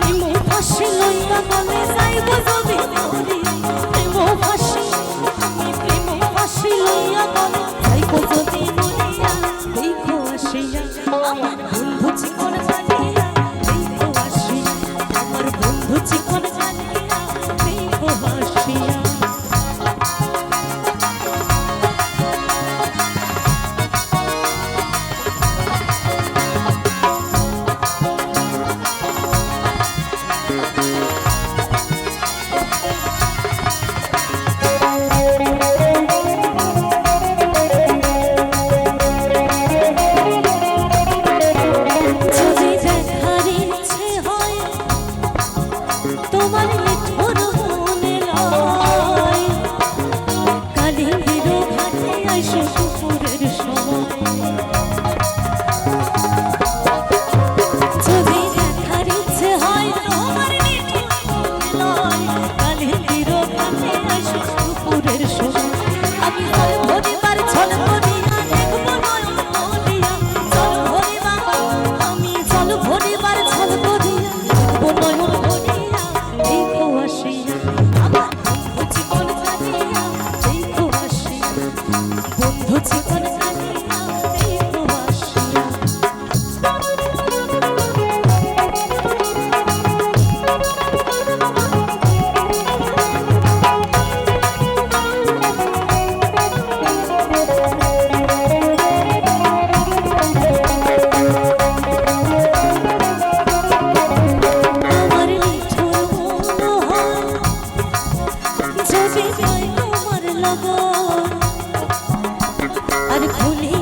Thank you. তোমার আছে তোমার লগন। আর ভুলে